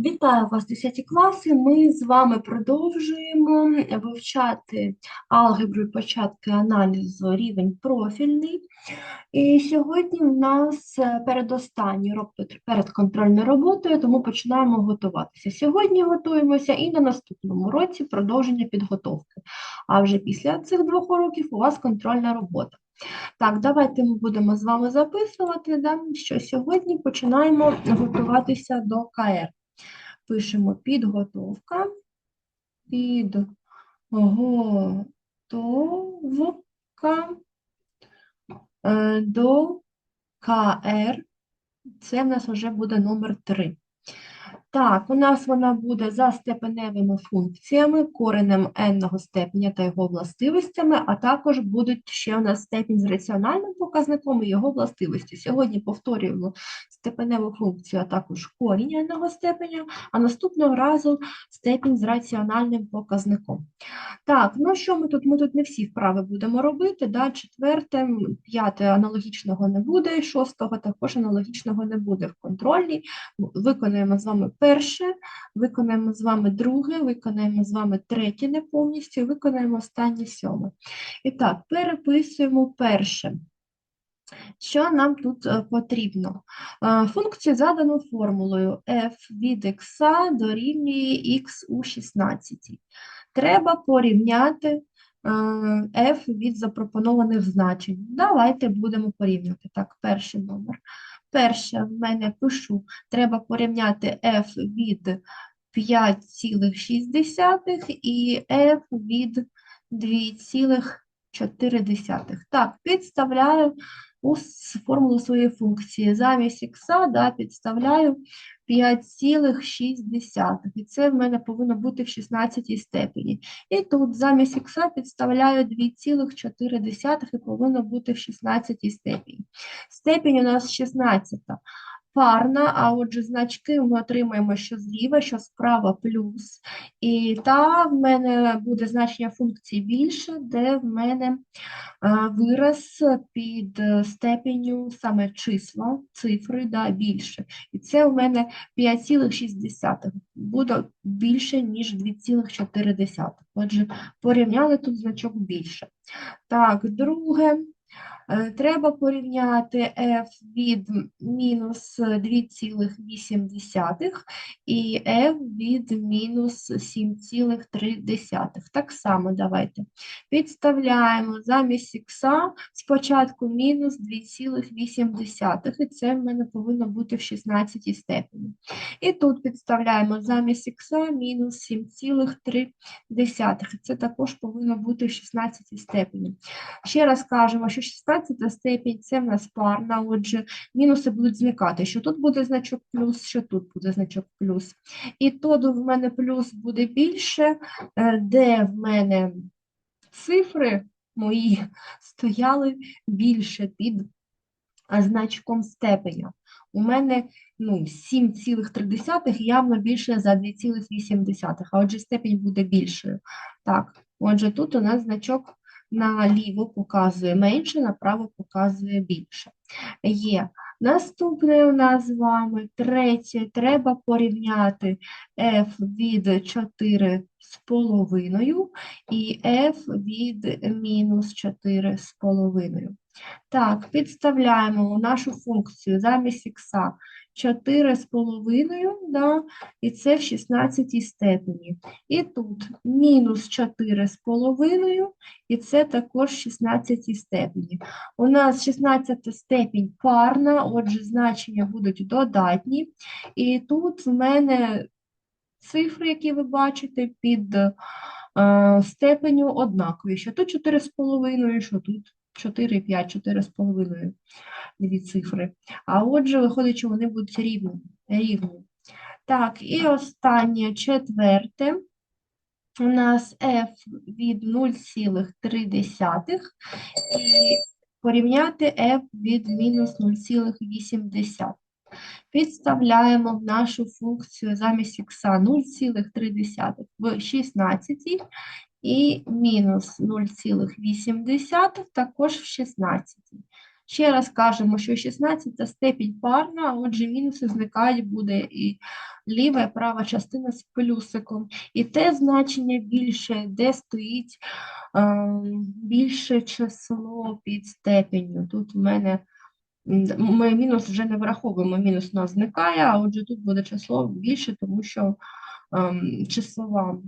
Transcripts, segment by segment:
Вітаю вас, 10 класи. Ми з вами продовжуємо вивчати алгебру і початки аналізу рівень профільний. І сьогодні в нас е, передостанній урок перед контрольною роботою, тому починаємо готуватися. Сьогодні готуємося і на наступному році продовження підготовки. А вже після цих двох уроків у вас контрольна робота. Так, давайте ми будемо з вами записувати, да, що сьогодні починаємо готуватися до КР пишемо підготовка, підготовка до КР. Це в нас вже буде номер 3. Так, у нас вона буде за степеневими функціями, коренем n степеня та його властивостями, а також будуть ще у нас степінь з раціональним показником і його властивості. Сьогодні повторюємо степеневу функцію, а також корінь n степеня, а наступного разу степінь з раціональним показником. Так, ну що ми тут? Ми тут не всі вправи будемо робити. Да? Четверте, п'яте аналогічного не буде, шостого також аналогічного не буде в контрольній. Виконуємо з вами перше, виконаємо з вами друге, виконаємо з вами третє не повністю, виконаємо останнє сьоме. І так, переписуємо перше. Що нам тут е, потрібно? Е, функцію задано формулою f від x дорівнює x у 16. Треба порівняти е, f від запропонованих значень. Давайте будемо порівнювати. Так, перший номер. Перше в мене пишу, треба порівняти f від 5,6 і f від 2,4. Так, підставляю у формулу своєї функції. Замість х да, підставляю 5,6. І це в мене повинно бути в 16 степені. І тут замість х підставляю 2,4 і повинно бути в 16 степені. Степінь у нас 16 парна, а отже, значки ми отримаємо, що зліва, що справа плюс. І та в мене буде значення функції більше, де в мене вираз під степеню саме числа, цифри да, більше. І це в мене 5,6 буде більше, ніж 2,4. Отже, порівняли тут значок більше. Так, друге. Е, треба порівняти f від мінус 2,8 і f від мінус 7,3. Так само давайте підставляємо замість х спочатку мінус 2,8, і це в мене повинно бути в 16 степені. І тут підставляємо замість х мінус 7,3, це також повинно бути в 16 степені. Ще раз кажемо, що 16 16 степінь це в нас парна, отже, мінуси будуть зникати, що тут буде значок плюс, що тут буде значок плюс. І тут в мене плюс буде більше, е, де в мене цифри мої стояли більше під значком степеня. У мене ну, 7,3 явно більше за 2,8, а отже, степень буде більшою. Так, отже, тут у нас значок наліво показує менше, направо показує більше. Є. Наступне у нас з вами третє, треба порівняти f від 4 з половиною і f від мінус 4 з половиною. Так, підставляємо нашу функцію замість х 4,5, да, і це в 16 степені. І тут мінус 4,5, і це також в 16 степені. У нас 16 степінь парна, отже, значення будуть додатні. І тут в мене цифри, які ви бачите, під е, степеню однакові. Що тут 4,5, що тут 4,5, 4,5 дві цифри. А отже, виходить, що вони будуть рівні. рівні. Так, і останнє четверте. У нас f від 0,3 і порівняти f від мінус 0,8. Підставляємо в нашу функцію замість х 0,3 в 16 і мінус 0,8 також в 16. Ще раз кажемо, що 16 степінь парна, отже, мінуси зникають, буде і ліва, і права частина з плюсиком. І те значення більше, де стоїть ем, більше число під степенью. Тут в мене ми мінус вже не враховуємо, мінус у нас зникає, а отже тут буде число більше, тому що ем, числова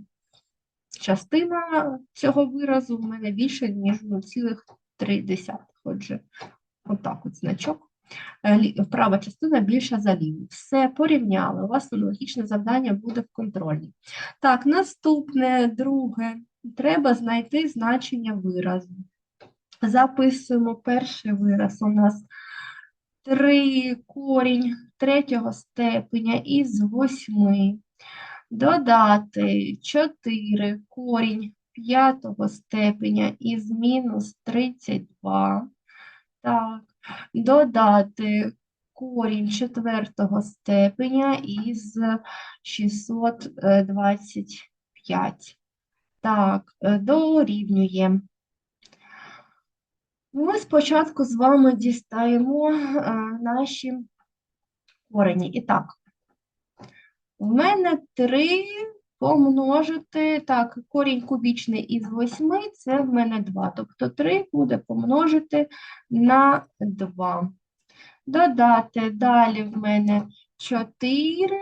частина цього виразу в мене більше, ніж 0,3. Отже, отак от значок. Е, Права частина більша за ліву. Все, порівняли. У вас аналогічне завдання буде в контрольній. Так, наступне, друге. Треба знайти значення виразу. Записуємо перший вираз. У нас 3 корінь третього степеня із 8. Додати 4 корінь п'ятого степеня із мінус 32. Так, додати корінь четвертого степеня із 625. Так, е, дорівнює. Ми спочатку з вами дістаємо е, наші корені. І так, в мене 3 помножити, так, корінь кубічний із 8, це в мене 2. Тобто 3 буде помножити на 2. Додати далі в мене 4,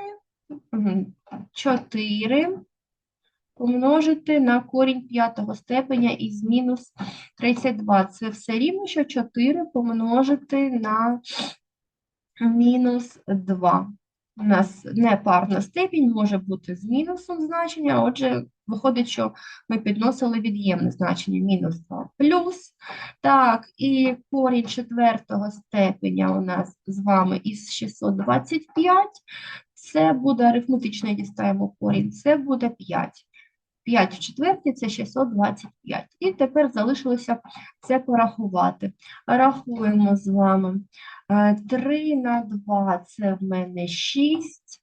4 помножити на корінь п'ятого степеня із мінус 32. Це все рівно, що 4 помножити на мінус 2. У нас непарна степінь може бути з мінусом значення, отже, виходить, що ми підносили від'ємне значення мінус 2 плюс. Так, і корінь четвертого степеня у нас з вами із 625. Це буде арифметично дістаємо корінь, це буде 5. 5 в четвертій – це 625. І тепер залишилося це порахувати. Рахуємо з вами. Е, 3 на 2 – це в мене 6.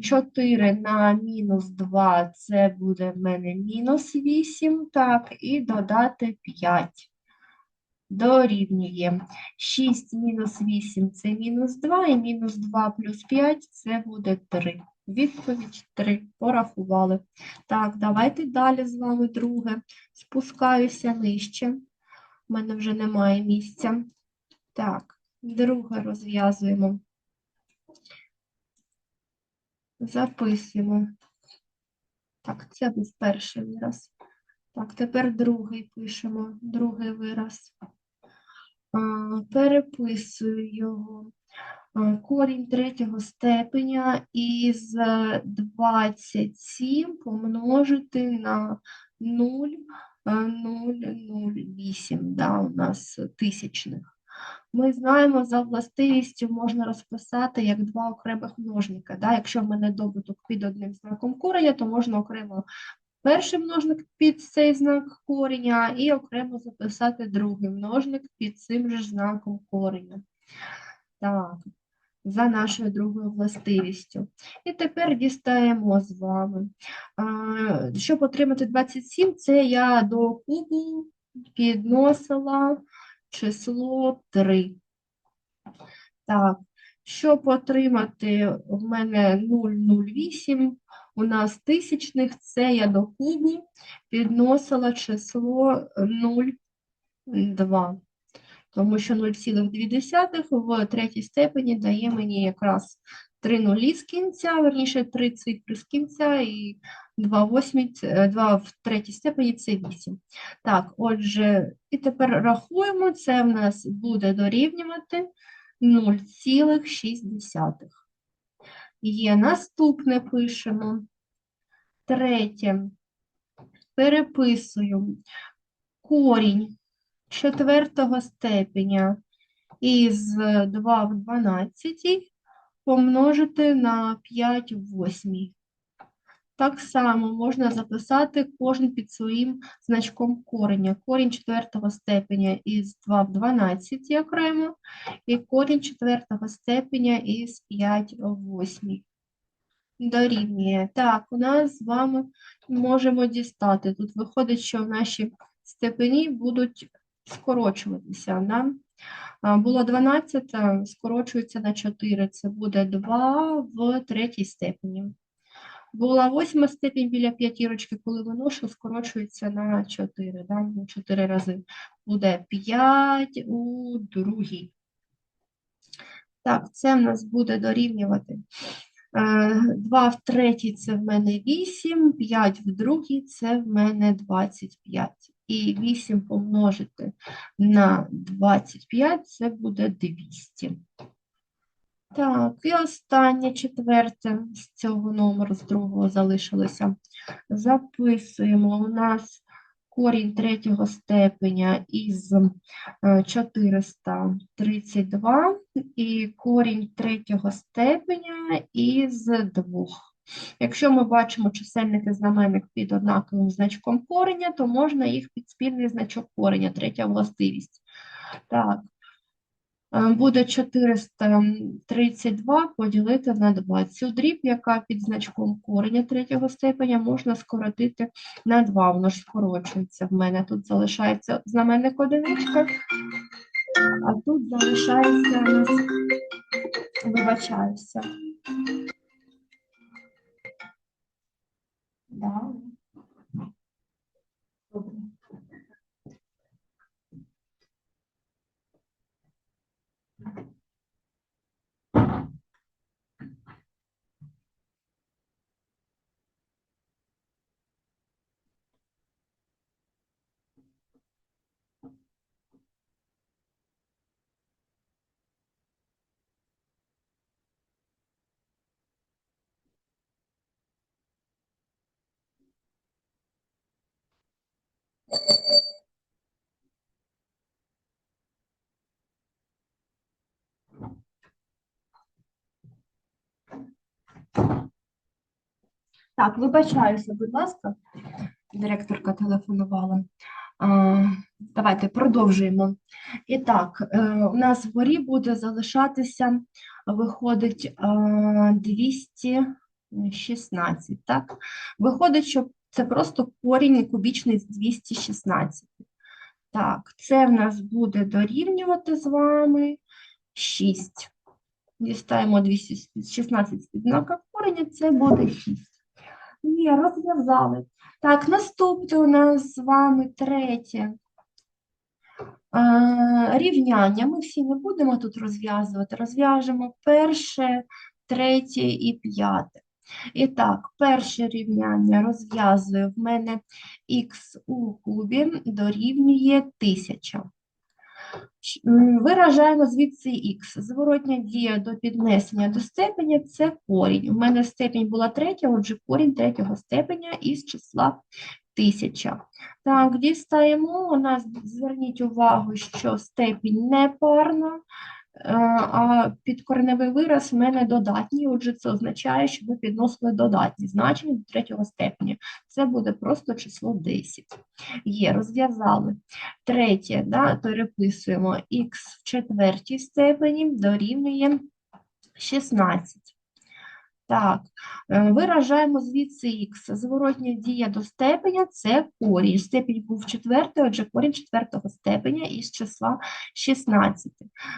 4 на мінус 2 – це буде в мене мінус 8. Так, і додати 5. Дорівнює 6 мінус 8 – це мінус 2, і мінус 2 плюс 5 – це буде 3. Відповідь 3. Порахували. Так, давайте далі з вами друге. Спускаюся нижче. У мене вже немає місця. Так, друге розв'язуємо. Записуємо. Так, це був перший вираз. Так, тепер другий пишемо, другий вираз. Переписую його. Корінь третього степеня із е, 27 помножити на 0, е, 0,08, да, у нас тисячних. Ми знаємо, за властивістю можна розписати як два окремих множника. Да? Якщо в мене добуток під одним знаком кореня, то можна окремо перший множник під цей знак кореня і окремо записати другий множник під цим же знаком кореня. Так, за нашою другою властивістю. І тепер дістаємо з вами. Щоб отримати 27, це я до кубу підносила число 3. Так, щоб отримати в мене 0,08, у нас тисячних, це я до кубу підносила число 0,2. Тому що 0,2 в третій степені дає мені якраз 3 нулі з кінця, верніше 3 цифри з кінця і 2, восьмі, ц- 2 в третій степені це 8. Так, отже, і тепер рахуємо, це в нас буде дорівнювати 0,6. Є наступне пишемо. Третє. Переписую корінь четвертого степеня із 2 в 12 помножити на 5 в 8. Так само можна записати кожен під своїм значком кореня. Корінь четвертого степеня із 2 в 12 окремо, і корінь четвертого степеня із 5 в 8. Дорівнює. Так, у нас з вами можемо дістати. Тут виходить, що наші степені будуть скорочуватися. Да? Було 12, скорочується на 4, це буде 2 в третій степені. Була восьма степінь біля п'ятірочки, коли виношу, скорочується на 4, да? ну, 4 рази. Буде 5 у другій. Так, це в нас буде дорівнювати. 2 в третій це в мене 8, 5 в другій це в мене 25. І 8 помножити на 25 це буде 200. Так, і останнє четверте з цього номеру, з другого залишилося. Записуємо у нас корінь третього степеня із е, 432 і корінь третього степеня із 2. Якщо ми бачимо чисельник і знаменник під однаковим значком кореня, то можна їх під спільний значок кореня, третя властивість. Так, Е, буде 432 поділити на 2. Цю дріб, яка під значком кореня третього степеня, можна скоротити на 2. Воно ж скорочується в мене. Тут залишається знаменник одиничка, а тут залишається у вибачаюся. Да. Добре. Так, вибачаюся, будь ласка, директорка телефонувала. Давайте продовжуємо. І так, е, у нас вгорі буде залишатися, виходить а, 216, так? Виходить, що це просто корінь кубічний з 216. Так, це в нас буде дорівнювати з вами 6. Дістаємо 216 з знака корення, це буде 6. Є, розв'язали. Так, наступне у нас з вами третє. Рівняння. Ми всі не будемо тут розв'язувати. Розв'яжемо перше, третє і п'яте. І так, перше рівняння розв'язую. В мене х у кубі дорівнює 1000. Виражаємо звідси х. Зворотня дія до піднесення до степеня – це корінь. У мене степінь була третя, отже, корінь третього степеня із числа 1000. Так, дістаємо. У нас, зверніть увагу, що степінь не парна, е, а підкореневий вираз в мене додатній, отже, це означає, що ви підносили додатні значення до третього степеня. Це буде просто число 10. Є, розв'язали. Третє, да, переписуємо х в четвертій степені дорівнює 16. Так, е, виражаємо звідси х. Зворотня дія до степеня – це корінь. Степінь був четвертий, отже, корінь четвертого степеня із числа 16.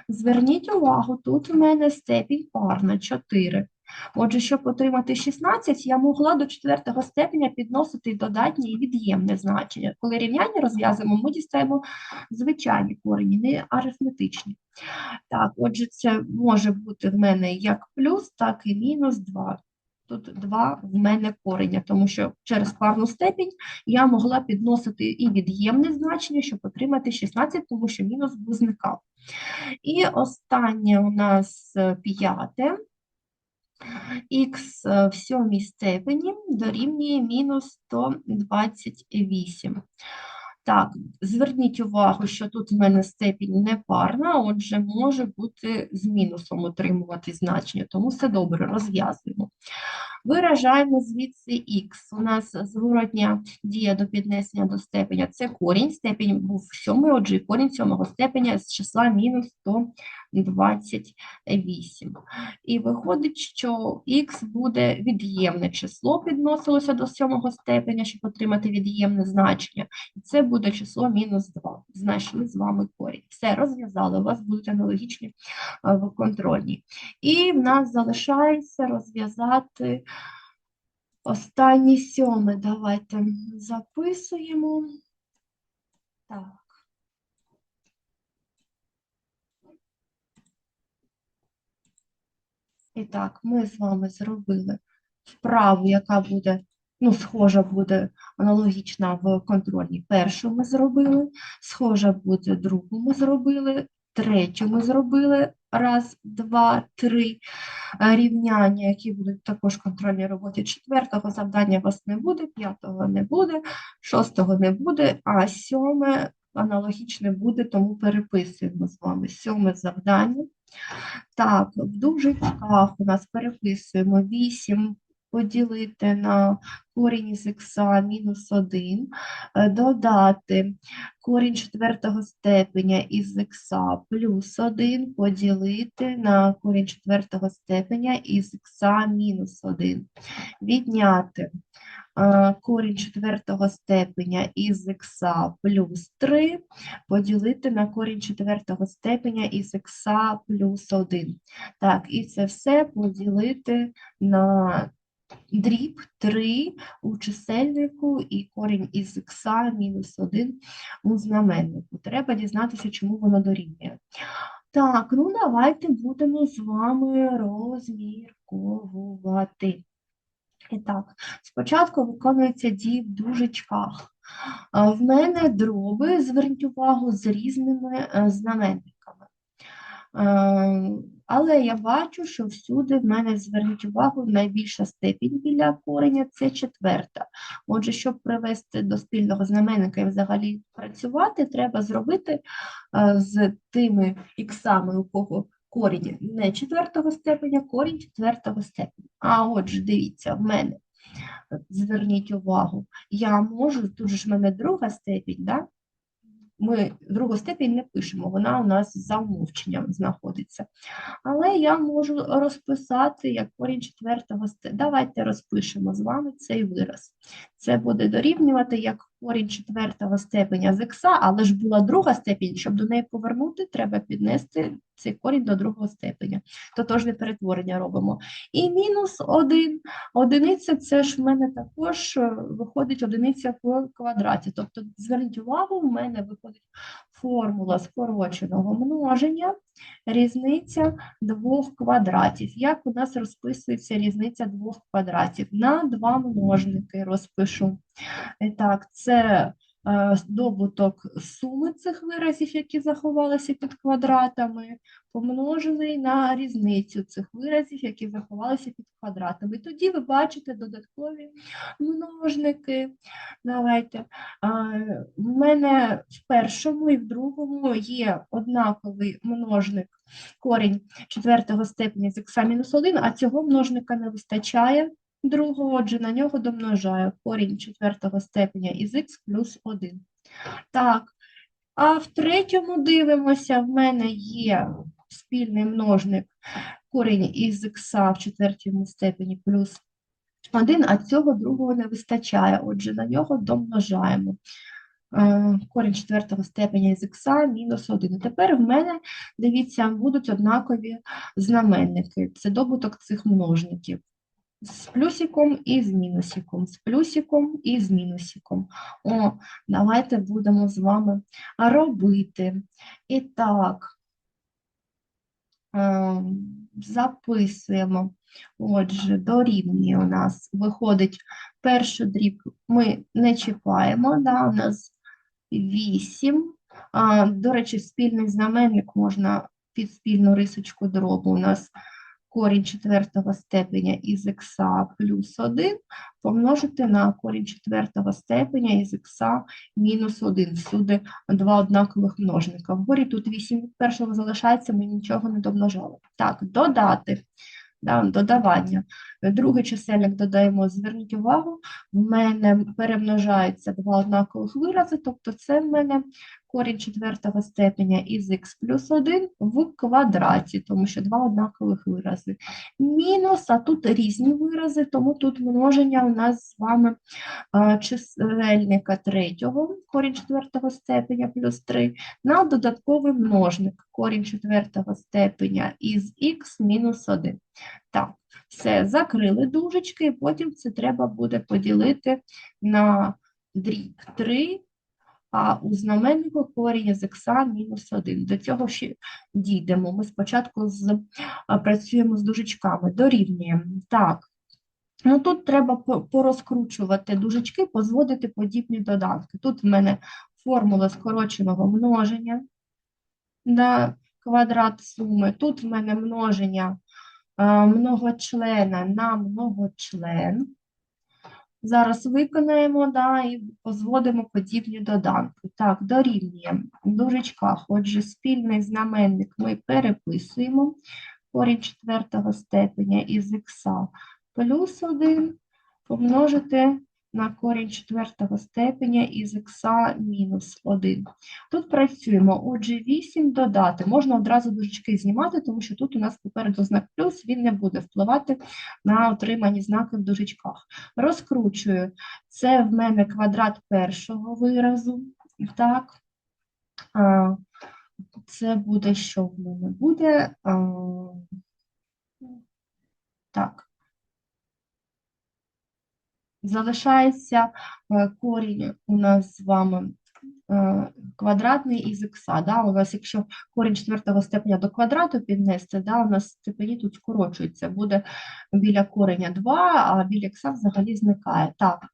Зверніть увагу, тут у мене степінь парна 4. Отже, щоб отримати 16, я могла до четвертого степеня підносити додатнє і від'ємне значення. Коли рівняння розв'язуємо, ми дістаємо звичайні корені, не арифметичні. Так, отже, це може бути в мене як плюс, так і мінус 2. Тут 2 в мене кореня, тому що через парну степінь я могла підносити і від'ємне значення, щоб отримати 16, тому що мінус був зникав. І останнє у нас е, п'яте. Х в сьомій степені дорівнює мінус 128. Так, зверніть увагу, що тут в мене степінь непарна, отже, може бути з мінусом отримувати значення, тому все добре, розв'язуємо. Виражаємо звідси х. У нас зворотня дія до піднесення до степеня – це корінь. Степінь був сьомий, отже, корінь сьомого степеня з числа мінус 28. І виходить, що х буде від'ємне число, підносилося до сьомого степеня, щоб отримати від'ємне значення. І це буде число мінус 2. Знайшли з вами корінь. Все, розв'язали, у вас будуть аналогічні е, в контрольній. І в нас залишається розв'язати останнє сьоме. Давайте записуємо. Так. І так, ми з вами зробили вправу, яка буде, ну, схожа буде аналогічна в контрольній. Першу ми зробили, схожа буде другу ми зробили, третю ми зробили. Раз, два, три е, рівняння, які будуть також в контрольній роботі. Четвертого завдання у вас не буде, п'ятого не буде, шостого не буде, а сьоме аналогічне буде, тому переписуємо з вами сьоме завдання. Так, в дужечках у нас переписуємо 8 поділити на корінь із х мінус 1, е, додати корінь четвертого степеня із х плюс 1 поділити на корінь четвертого степеня із х мінус 1, відняти е, корінь четвертого степеня із х плюс 3 поділити на корінь четвертого степеня із х плюс 1. Так, і це все поділити на дріб 3 у чисельнику і корінь із х мінус 1 у знаменнику. Треба дізнатися, чому воно дорівнює. Так, ну давайте будемо з вами розмірковувати. І так, спочатку виконується дії в дужечках. В мене дроби, зверніть увагу, з різними е, знаменниками. Е, Але я бачу, що всюди в мене, зверніть увагу, найбільша степінь біля кореня – це четверта. Отже, щоб привести до спільного знаменника і взагалі працювати, треба зробити е, з тими іксами, у кого корінь не четвертого степеня, корінь четвертого степеня. А отже, дивіться, в мене, зверніть увагу, я можу, тут же ж в мене друга степінь, да? Ми другу степінь не пишемо, вона у нас за умовченням знаходиться. Але я можу розписати як корінь четвертого степеня. Давайте розпишемо з вами цей вираз. Це буде дорівнювати як корінь четвертого степеня з х, але ж була друга степінь, щоб до неї повернути, треба піднести цей корінь до другого степеня. Тотожне перетворення робимо. І мінус 1. Одиниця це ж в мене також е, виходить одиниця в квадраті. Тобто, зверніть увагу, в мене виходить формула скороченого множення, різниця двох квадратів. Як у нас розписується різниця двох квадратів? На два множники розпишу. І Так, це е, добуток суми цих виразів, які заховалися під квадратами, помножений на різницю цих виразів, які заховалися під квадратами. Тоді ви бачите додаткові множники. Давайте. Е, В мене в першому і в другому є однаковий множник корінь четвертого степеня з х-1, а цього множника не вистачає другого, отже, на нього домножаю корінь четвертого степеня із х плюс 1. Так, а в третьому дивимося, в мене є спільний множник корінь із х в четвертому степені плюс 1, а цього другого не вистачає, отже, на нього домножаємо. Е, Корінь четвертого степеня із х мінус 1. Тепер в мене, дивіться, будуть однакові знаменники. Це добуток цих множників з плюсиком і з мінусиком, з плюсиком і з мінусиком. О, давайте будемо з вами робити. І так, ем, записуємо. Отже, дорівнює у нас виходить першу дріб ми не чіпаємо, да, у нас 8. А, До речі, спільний знаменник можна під спільну рисочку дробу. У нас корінь четвертого степеня із х плюс 1 помножити на корінь четвертого степеня із х мінус 1. Всюди два однакових множника. Вгорі тут 8 від першого залишається, ми нічого не домножали. Так, додати, да, додавання. Другий чисельник додаємо, зверніть увагу, в мене перемножаються два однакових вирази, тобто це в мене корінь четвертого степеня із х плюс 1 в квадраті, тому що два однакових вирази. Мінус, а тут різні вирази, тому тут множення у нас з вами чисельника третього, корінь четвертого степеня плюс 3, на додатковий множник, корінь четвертого степеня із х мінус 1. Так, все, закрили дужечки, і потім це треба буде поділити на дріб 3, а у знаменнику корінь з х мінус 1. До цього ще дійдемо. Ми спочатку з, працюємо з дужечками, дорівнюємо. Так, ну тут треба порозкручувати дужечки, позводити подібні додатки. Тут в мене формула скороченого множення на квадрат суми. Тут в мене множення многочлена на многочлен. Зараз виконаємо, да, і позводимо подібні доданки. Так, дорівнює дужечках. Отже, спільний знаменник ми переписуємо. Корінь четвертого степеня із х плюс 1 помножити на корінь четвертого степеня із х мінус 1. Тут працюємо. Отже, 8 додати. Можна одразу дужечки знімати, тому що тут у нас попереду знак плюс, він не буде впливати на отримані знаки в дужечках. Розкручую. Це в мене квадрат першого виразу. Так. Це буде що в мене буде? Так. Залишається е, корінь у нас з вами е, квадратний із х. Да? У нас, якщо корінь четвертого степеня до квадрату піднести, да, у нас степені тут скорочується. Буде біля кореня 2, а біля х взагалі зникає. Так,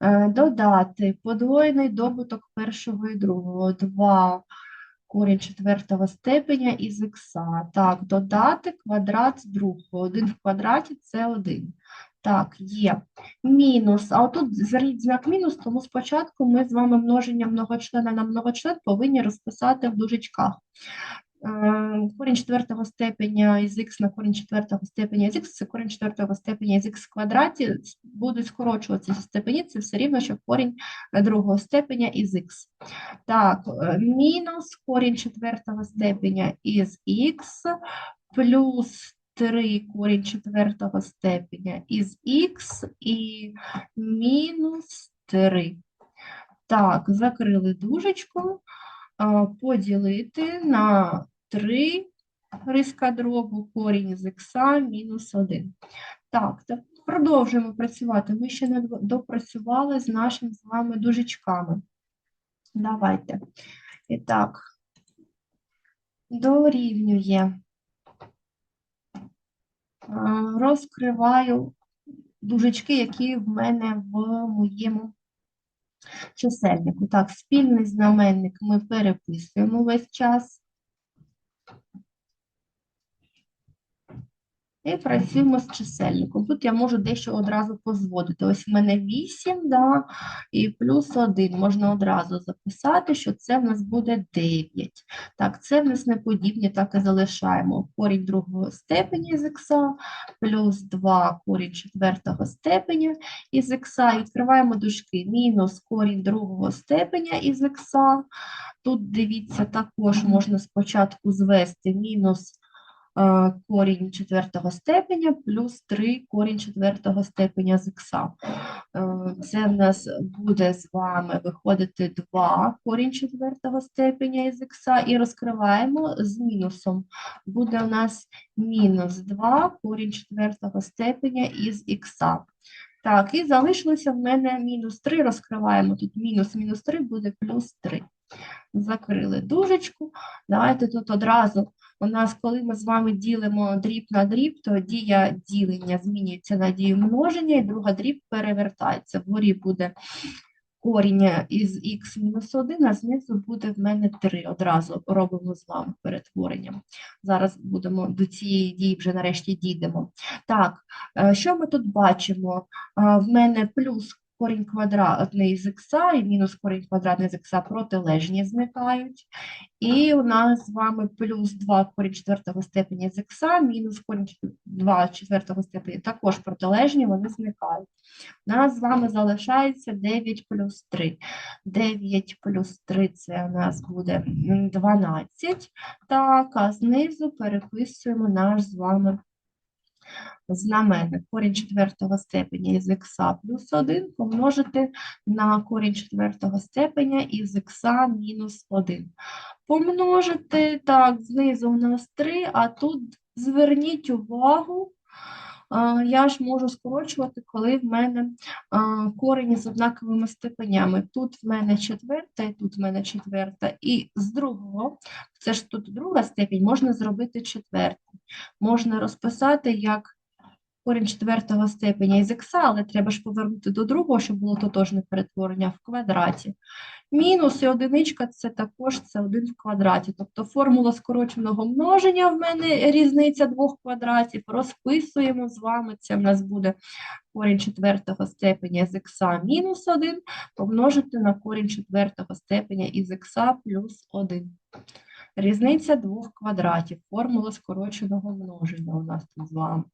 е, додати подвоєний добуток першого і другого. 2 корінь четвертого степеня із х. Так, додати квадрат другого. 1 в квадраті – це 1. Так, є. Мінус. А отут зверніть знак мінус, тому спочатку ми з вами множення многочлена на многочлен повинні розписати в дужечках. Е, Корінь четвертого степеня із х на корінь четвертого степеня із х, це корінь четвертого степеня із х в квадраті, будуть скорочуватися степені, це все рівно, що корінь другого степеня із х. Так, е, мінус корінь четвертого степеня із х плюс 3 корінь четвертого степеня із х і мінус 3. Так, закрили дужечку, поділити на 3 риска дробу, корінь з х мінус 1. Так, так, продовжуємо працювати. Ми ще не допрацювали з нашими з вами дужечками. Давайте. І так, дорівнює. А, Розкриваю дужечки, які в мене в моєму чисельнику. Так, спільний знаменник ми переписуємо весь час. І працюємо з чисельником. Тут я можу дещо одразу позводити. Ось в мене 8, да, і плюс 1. Можна одразу записати, що це в нас буде 9. Так, це в нас не подібні, так і залишаємо. Корінь другого степеня з х, плюс 2 корінь четвертого степеня із х. Відкриваємо дужки. Мінус корінь другого степеня із х. Тут, дивіться, також можна спочатку звести мінус корінь четвертого степеня плюс 3 корінь четвертого степеня з х. Е, Це в нас буде з вами виходити 2 корінь четвертого степеня із х і розкриваємо з мінусом. Буде у нас мінус 2 корінь четвертого степеня із х. Так, і залишилося в мене мінус 3, розкриваємо тут мінус, мінус 3 буде плюс 3. Закрили дужечку. Давайте тут одразу у нас, коли ми з вами ділимо дріб на дріб, то дія ділення змінюється на дію множення, і друга дріб перевертається. Вгорі буде корінь із х мінус 1, а знизу буде в мене 3. Одразу робимо з вами перетворенням. Зараз будемо до цієї дії вже нарешті дійдемо. Так, е, що ми тут бачимо? Е, В мене плюс корінь квадратний з х і мінус корінь квадратний з х протилежні зникають. І у нас з вами плюс 2 корінь четвертого степені з х, мінус корінь 2 четвертого степені також протилежні, вони зникають. У нас з вами залишається 9 плюс 3. 9 плюс 3 це у нас буде м, 12. Так, а знизу переписуємо наш з вами знаменник. Корінь четвертого степеня із х плюс 1 помножити на корінь четвертого степеня із х мінус 1. Помножити, так, знизу у нас 3, а тут зверніть увагу, я ж можу скорочувати, коли в мене корені з однаковими степенями. Тут в мене четверта, і тут в мене четверта. І з другого, це ж тут друга степінь, можна зробити четверту. Можна розписати як корінь четвертого степеня із х, але треба ж повернути до другого, щоб було тотожне перетворення в квадраті. Мінус і одиничка це також це 1 в квадраті. Тобто формула скороченого множення в мене різниця двох квадратів. Розписуємо з вами. Це в нас буде корінь четвертого степеня з х мінус 1 помножити на корінь четвертого степеня із х плюс 1. Різниця двох квадратів. Формула скороченого множення у нас тут з вами.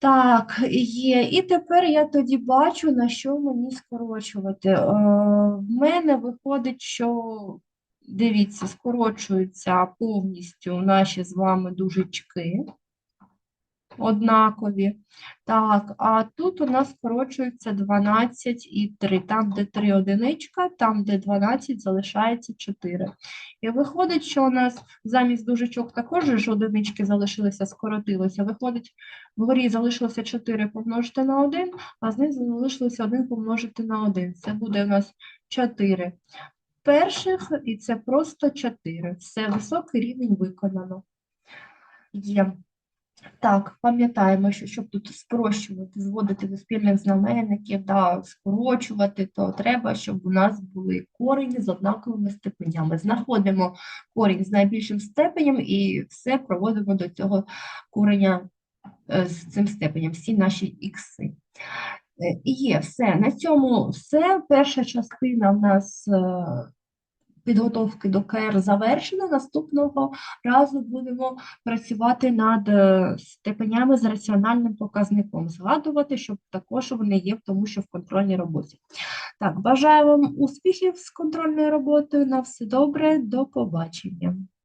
Так, є. І тепер я тоді бачу, на що мені скорочувати. Е, В мене виходить, що, дивіться, скорочуються повністю наші з вами дужечки однакові. Так, а тут у нас скорочується 12 і 3. Там, де 3 одиничка, там, де 12, залишається 4. І виходить, що у нас замість дужечок також ж одинички залишилися, скоротилися. Виходить, вгорі залишилося 4 помножити на 1, а знизу залишилося 1 помножити на 1. Це буде у нас 4 перших, і це просто 4. Все, високий рівень виконано. Є. Так, пам'ятаємо, що щоб тут спрощувати, зводити до спільних знаменників, да, скорочувати, то треба, щоб у нас були корені з однаковими степенями. Знаходимо корінь з найбільшим степенем і все проводимо до цього кореня е, з цим степенем, всі наші ікси. Е, Є все. На цьому все. Перша частина в нас е, підготовки до КР завершена. Наступного разу будемо працювати над е, степенями з раціональним показником. Згадувати, щоб також вони є тому, що в контрольній роботі. Так, бажаю вам успіхів з контрольною роботою. На все добре, до побачення.